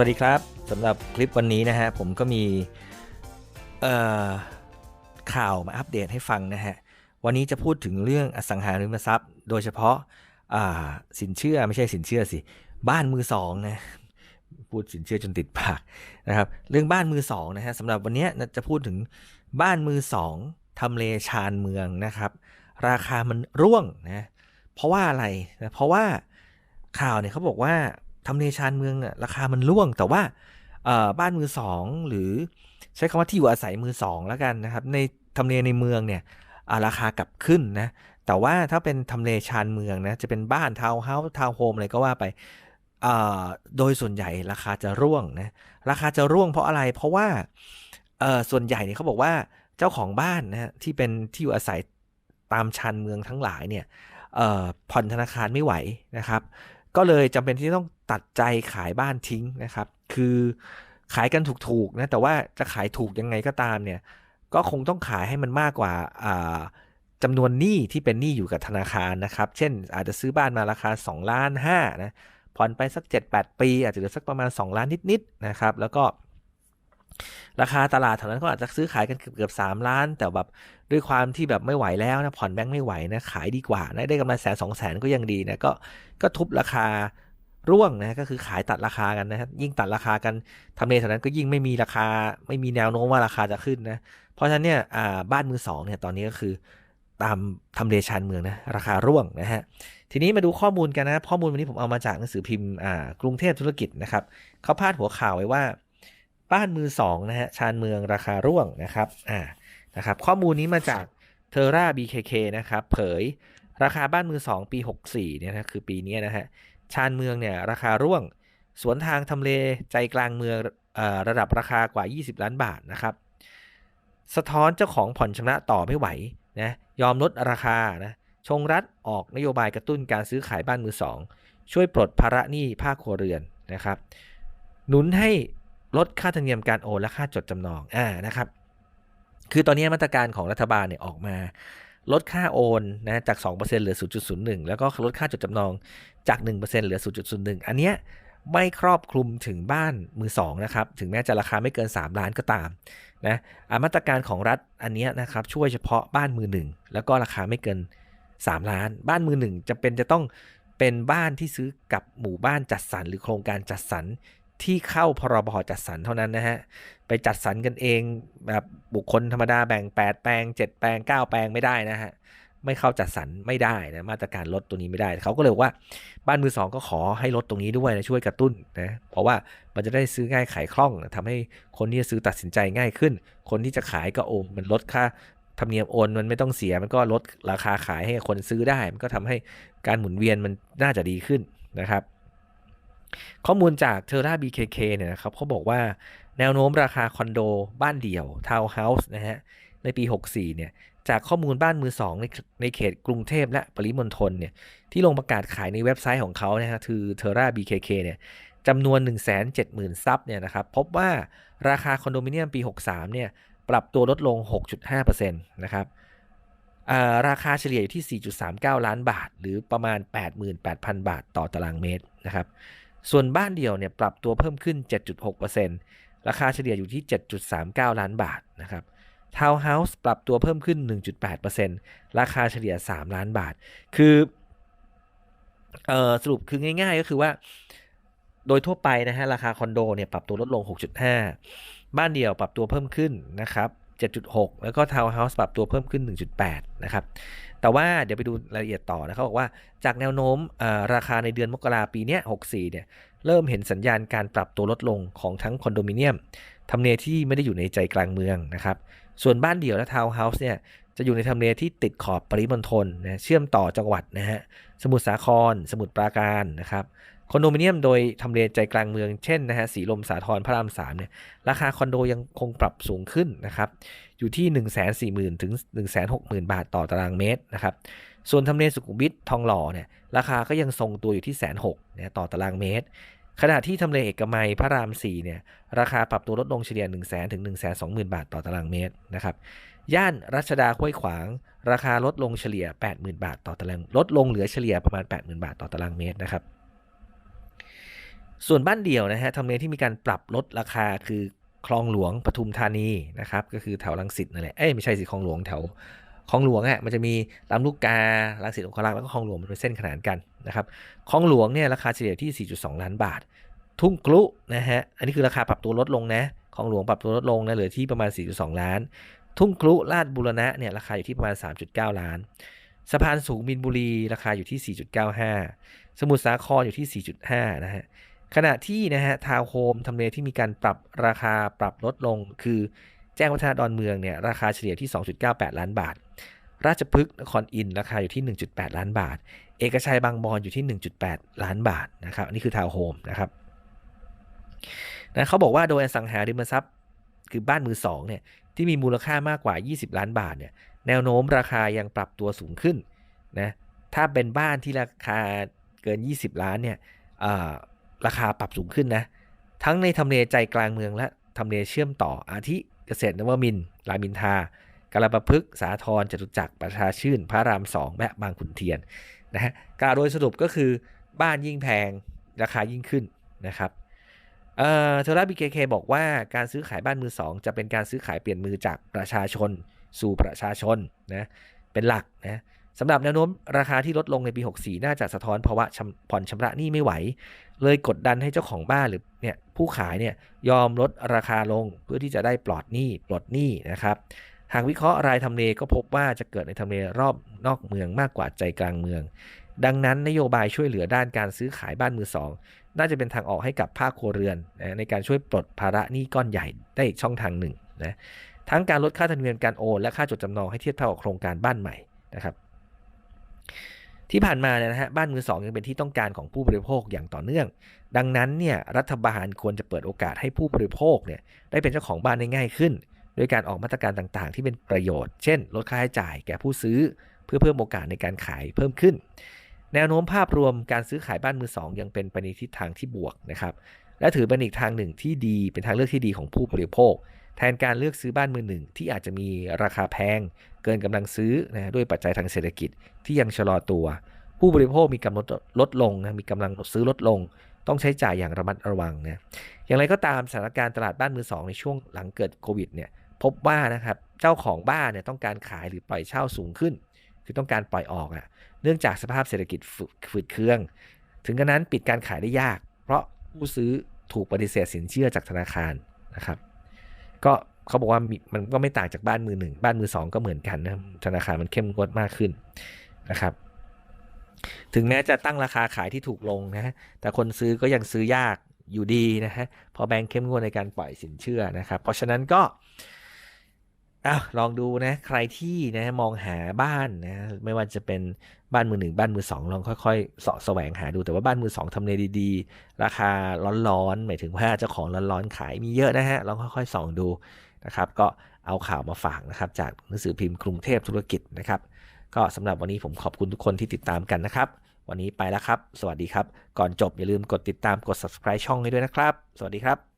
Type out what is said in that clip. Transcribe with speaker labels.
Speaker 1: สวัสดีครับสำหรับคลิปวันนี้นะฮะผมก็มีข่าวมาอัปเดตให้ฟังนะฮะวันนี้จะพูดถึงเรื่องอสังหาริมทรัพย์ โดยเฉพาะาสินเชื่อไม่ใช่สินเชื่อสิ บ้านมือสองนะพูดสินเชื่อจนติดปากนะครับเรื่องบ้านมือสองนะฮะสำหรับวันนี้จะพูดถึงบ้านมือสองทำเลชานเมืองนะครับ ราคามันร่วงนะเพราะว่าอะไรนะเพราะว่าข่าวเนี่ยเขาบอกว่า ทำเลชานเมืองอะราคามันร่วง แต่ว่าบ้านมือสองหรือใช้คำว่าที่อยู่อาศัยมือสองแล้วกันนะครับ ในทำเลในเมืองเนี่ยราคากลับขึ้นนะแต่ว่าถ้าเป็นทำเลชานเมืองนะจะเป็นบ้านทาวน์เฮาส์ทาวน์โฮมอะไรก็ว่าไปโดยส่วนใหญ่ราคาจะร่วงนะราคาจะร่วงเพราะอะไร เพราะว่าส่วนใหญ่เนี่ยเขาบอกว่าเจ้าของบ้านนะที่เป็นที่อยู่อาศัยตามชานเมืองทั้งหลายเนี่ยผ่อนธนาคารไม่ไหวนะครับ ก็เลยจำเป็นที่ต้องตัดใจขายบ้านทิ้งนะครับ คือขายกันถูกๆนะ แต่ว่าจะขายถูกยังไงก็ตามเนี่ย ก็คงต้องขายให้มันมากกว่าอ่าจำนวนหนี้ที่เป็นหนี้อยู่กับธนาคารนะครับ เช่น อาจจะซื้อบ้านมาราคา 2 ล้านห้านะ ผ่อนไปสัก 7-8 ปี อาจจะเหลือสักประมาณ 2 ล้านนิดๆนะครับ แล้วก็ ราคาตลาดแถวนั้นก็อาจจะซื้อขายกันเกือบๆ3ล้าน แต่แบบด้วยความที่แบบไม่ไหวแล้วนะผ่อนแบงค์ไม่ไหวนะขายดีกว่านะได้กำไรแสนสองแสนก็ยังดีนะก็ก็ทุบราคาร่วงนะก็คือขายตัดราคากันนะยิ่งตัดราคากันทำเลแถวนั้นก็ยิ่งไม่มีราคาไม่มีแนวโน้มว่าราคาจะขึ้นนะเพราะฉะนั้นเนี่ยอ่าบ้านมือสองเนี่ยตอนนี้ก็คือตามทำเลชานเมืองนะราคาร่วงนะฮะทีนี้มาดูข้อมูลกันนะข้อมูลวันนี้ผมเอามาจากหนังสือพิมพ์อ่ากรุงเทพธุรกิจนะครับเขาพาดหัวข่าวไว้ว่า บ้านมือสองนะฮะชานเมืองราคาร่วงนะครับอ่านะครับ ข้อมูลนี้มาจากเทอร่า BKK นะครับ เผยราคาบ้านมือสองปี 64เนี่ยนะคือปีนี้นะฮะชานเมืองเนี่ยราคาร่วง สวนทางทำเลใจกลางเมืองออระดับราคากว่า 20 ล้านบาทนะครับ สะท้อนเจ้าของผ่อนชำระต่อไม่ไหวนะยอมลดราคานะชงรัฐออกนโยบายกระตุ้นการซื้อขายบ้านมือสองช่วยปลดภาระหนี้ภาคครัวเรือนนะครับ หนุนให้ ลดค่าธรรมเนียมการโอนและค่าจดจำนองอ่านะครับ คือตอนนี้มาตรการของรัฐบาลเนี่ยออกมา ลดค่าโอนนะจาก 2%เหลือ 0.01 แล้วก็ลดค่าจดจำนองจาก 1%เหลือ 0.01 อันเนี้ยไม่ครอบคลุมถึงบ้านมือสองนะครับ ถึงแม้จะราคาไม่เกิน 3 ล้านก็ตามนะมาตรการของรัฐอันเนี้ยนะครับช่วยเฉพาะบ้านมือหนึ่งแล้วก็ราคาไม่เกิน 3 ล้าน บ้านมือหนึ่งจะเป็นจะต้องเป็นบ้านที่ซื้อกับหมู่บ้านจัดสรรหรือโครงการจัดสรร ที่เข้าพรบจัดสรรเท่านั้นนะฮะ ไปจัดสรรกันเองแบบบุคคลธรรมดาแบ่ง 8 แปลง 7 แปลง 9 แปลงไม่ได้นะฮะ ไม่เข้าจัดสรรไม่ได้นะมาตรการลดตัวนี้ไม่ได้เขาก็เลยบอกว่าบ้านมือสองก็ขอให้ลดตรงนี้ด้วยนะช่วยกระตุ้นนะเพราะว่ามันจะได้ซื้อง่ายขายคล่องทำให้คนที่จะซื้อตัดสินใจง่ายขึ้น คนที่จะขายก็โอมมันลดค่าธรรมเนียมโอนมันไม่ต้องเสียมันก็ลดราคาขายให้คนซื้อได้ มันก็ทำให้การหมุนเวียนมันน่าจะดีขึ้นนะครับ ข้อมูลจากเทอร่า BKK เนี่ยนะครับเขาบอกว่าแนวโน้มราคาคอนโดบ้านเดี่ยวทาวน์เฮาส์นะฮะในปี 64 เนี่ยจากข้อมูลบ้านมือสองในในเขตกรุงเทพและปริมณฑลเนี่ยที่ลงประกาศขายในเว็บไซต์ของเขานะฮะคือ Terra BKK เนี่ยจำนวน 170,000 ซับเนี่ยนะครับพบว่าราคาคอนโดมิเนียมปี 63 เนี่ยปรับตัวลดลง 6.5%นะครับราคาเฉลี่ยอยู่ที่ 4.39 ล้านบาท หรือประมาณ 88,000 บาทต่อตารางเมตรนะครับ ส่วนบ้านเดี่ยวเนี่ยปรับตัวเพิ่มขึ้น 7.6%ราคาเฉลี่ยอยู่ที่ 7.39 ล้านบาทนะครับทาวน์เฮาส์ปรับตัวเพิ่มขึ้น 1.8%ราคาเฉลี่ย 3 ล้านบาท คือเออสรุปคือง่าย ๆ ก็คือว่า โดยทั่วไปนะฮะราคาคอนโดเนี่ยปรับตัวลดลง 6.5 บ้านเดี่ยวปรับตัวเพิ่มขึ้นนะครับ 7.6 แล้วก็ทาวน์เฮาส์ปรับตัวเพิ่มขึ้น 1.8 นะครับ แต่ว่าเดี๋ยวไปดูรายละเอียดต่อนะเขาบอกว่าจากแนวโน้มราคาในเดือนมกราปีนี้64 เนี่ย เริ่มเห็นสัญญาณการปรับตัวลดลงของทั้งคอนโดมิเนียมทำเลที่ไม่ได้อยู่ในใจกลางเมืองนะครับ ส่วนบ้านเดี่ยวและทาวน์เฮาส์เนี่ยจะอยู่ในทำเลที่ติดขอบปริมณฑลนะเชื่อมต่อจังหวัดนะฮะสมุทรสาคร สมุทรปราการนะครับ คอนโดมิเนียมโดยทำเลใจกลางเมืองเช่นนะฮะสีลมสาทรพระรามสามเนี่ยราคาคอนโดยังคงปรับสูงขึ้นนะครับอยู่ที่ 1 4 0 0 0 0 ถึง 1 6 0 0 0 0 บาทต่อตารางเมตรนะครับส่วนทำเลสุขุมวิททองหล่อเนี่ยราคาก็ยังทรงตัวอยู่ที่แสนหกนะต่อตารางเมตร ขณะที่ทำเลเอกมัยพระราม4เนี่ยราคาปรับตัวลดลงเฉลี่ย 1 0 0 0 0 0ถึง1 2 0 0 0 0 บาทต่อตารางเมตรนะครับย่านรัชดาห้วยขวาง ราคาลดลงเฉลี่ย 80,000 บาทต่อตารางลดลงเหลือเฉลี่ยประมาณ 80,000 บาทต่อตารางเมตรนะครับ ส่วนบ้านเดี่ยวนะฮะทำเลที่มีการปรับลดราคาคือคลองหลวงปทุมธานีนะครับก็คือแถวรังสิตนั่นแหละเอ้ยไม่ใช่สิคลองหลวงแถวคลองหลวงอะมันจะมีลำลูกการังสิตองครักษ์แล้วก็คลองหลวงมันเป็นเส้นขนานกันนะครับคลองหลวงเนี่ยราคาเฉลี่ยที่ 4.2 ล้านบาท ทุ่งกลุนะฮะอันนี้คือราคาปรับตัวลดลงนะคลองหลวงปรับตัวลดลงนะเหลือที่ประมาณ 4.2 ล้าน ทุ่งคลุลาดบุรณะเนี่ยราคาอยู่ที่ประมาณ 3.9 ล้านสะพานสูงมินบุรีราคาอยู่ที่ 4.95 สมุทรสาครอยู่ที่ 4.5 นะฮะ ขณะที่นะฮะทาวน์โฮมทำเลที่มีการปรับราคาปรับลดลง คือแจ้งวัฒนะดอนเมืองเนี่ยราคาเฉลี่ยที่ 2.98 ล้านบาท ราชพฤกษ์นครอินราคาอยู่ที่ 1.8 ล้านบาท เอกชัยบางบอนอยู่ที่ 1.8 ล้านบาทนะครับอันนี้คือทาวน์โฮมนะครับนะเขาบอกว่าโดยอสังหาริมทรัพย์คือบ้านมือสองเนี่ยที่มีมูลค่ามากกว่า 20 ล้านบาทเนี่ยแนวโน้มราคายังปรับตัวสูงขึ้นนะถ้าเป็นบ้านที่ราคาเกิน 20 ล้านเนี่ย ราคาปรับสูงขึ้นนะ ทั้งในทำเลใจกลางเมืองและทำเลเชื่อมต่ออาทิเกษตรนวมินทร์รามินทากาลประพฤกษ์สาทรจตุจักรประชาชื่น พระรามสองและบางขุนเทียนนะฮะกล่าวโดยสรุปก็คือบ้านยิ่งแพงราคายิ่งขึ้นนะครับเอ่อเทอร่าบีเคเคบอกว่าการซื้อขายบ้านมือสองจะเป็นการซื้อขายเปลี่ยนมือจากประชาชนสู่ประชาชนนะเป็นหลักนะ สำหรับแนวโน้มราคาที่ลดลงในปี 64 น่าจะสะท้อนภาวะผ่อนชำระหนี้ไม่ไหว เลยกดดันให้เจ้าของบ้านหรือเนี่ยผู้ขายเนี่ยยอมลดราคาลงเพื่อที่จะได้ปลอดหนี้ปลดหนี้นะครับ หากวิเคราะห์รายทำเลก็พบว่าจะเกิดในทำเลรอบนอกเมืองมากกว่าใจกลางเมือง ดังนั้นนโยบายช่วยเหลือด้านการซื้อขายบ้านมือสองน่าจะเป็นทางออกให้กับภาคครัวเรือนนะในการช่วยปลดภาระหนี้ก้อนใหญ่ได้อีกช่องทางหนึ่งนะทั้งการลดค่าธรรมเนียมการโอนและค่าจดจำนองให้เทียบเท่ากับโครงการบ้านใหม่นะครับ ที่ผ่านมาเนี่ยนะฮะบ้านมือสองยังเป็นที่ต้องการของผู้บริโภคอย่างต่อเนื่อง ดังนั้นเนี่ยรัฐบาลควรจะเปิดโอกาสให้ผู้บริโภคเนี่ยได้เป็นเจ้าของบ้านได้ง่ายขึ้นโดยการออกมาตรการต่างๆ ที่เป็นประโยชน์ เช่น ลดค่าใช้จ่ายแก่ผู้ซื้อ เพื่อเพิ่มโอกาสในการขายเพิ่มขึ้น แนวโน้มภาพรวมการซื้อขายบ้านมือสองยังเป็นไปในทิศทางที่บวกนะครับและถือเป็นอีกทางหนึ่งที่ดีเป็นทางเลือกที่ดีของผู้บริโภค แทนการเลือกซื้อบ้านมือหนึ่งที่อาจจะมีราคาแพง เกินกำลังซื้อนะด้วยปัจจัยทางเศรษฐกิจที่ยังชะลอตัว ผู้บริโภคมีกำลังลดลงนะมีกำลังซื้อลดลง ต้องใช้จ่ายอย่างระมัดระวังนะอย่างไรก็ตามสถานการณ์ตลาดบ้านมือสองในช่วงหลังเกิดโควิดเนี่ยพบว่านะครับเจ้าของบ้านเนี่ยต้องการขายหรือปล่อยเช่าสูงขึ้น คือต้องการปล่อยออกอะ่ะเนื่องจากสภาพเศรษฐกิจฝืดเครื่อง ถึงกระนั้นปิดการขายได้ยาก เพราะผู้ซื้อถูกปฏิเสธสินเชื่อจากธนาคารนะครับ ก็เขาบอกว่ามันก็ไม่ต่างจากบ้านมือหนึ่งบ้านมือสองก็เหมือนกันนะธนาคารมันเข้มงวดมากขึ้นนะครับ ถึงแม้จะตั้งราคาขายที่ถูกลงนะแต่คนซื้อก็ยังซื้อยากอยู่ดีนะฮะพอแบงค์เข้มงวดในการปล่อยสินเชื่อนะครับ เพราะฉะนั้นก็ อ้าวลองดูนะ ใครที่นะมองหาบ้านนะไม่ว่าจะเป็นบ้านมือหนึ่งบ้านมือสองลองค่อยๆสาะแสวงหาดูแต่ว่าบ้านมือสองทำเลดีๆ ราคาร้อนๆหมายถึงว่าเจ้าของร้อนๆขายมีเยอะนะฮะลองค่อยๆส่องดูนะครับ ก็เอาข่าวมาฝากนะครับ จากหนังสือพิมพ์กรุงเทพธุรกิจนะครับ ก็สำหรับวันนี้ผมขอบคุณทุกคนที่ติดตามกันนะครับ วันนี้ไปแล้วครับ สวัสดีครับ ก่อนจบอย่าลืมกดติดตามกด subscribe ช่องให้ด้วยนะครับ สวัสดีครับ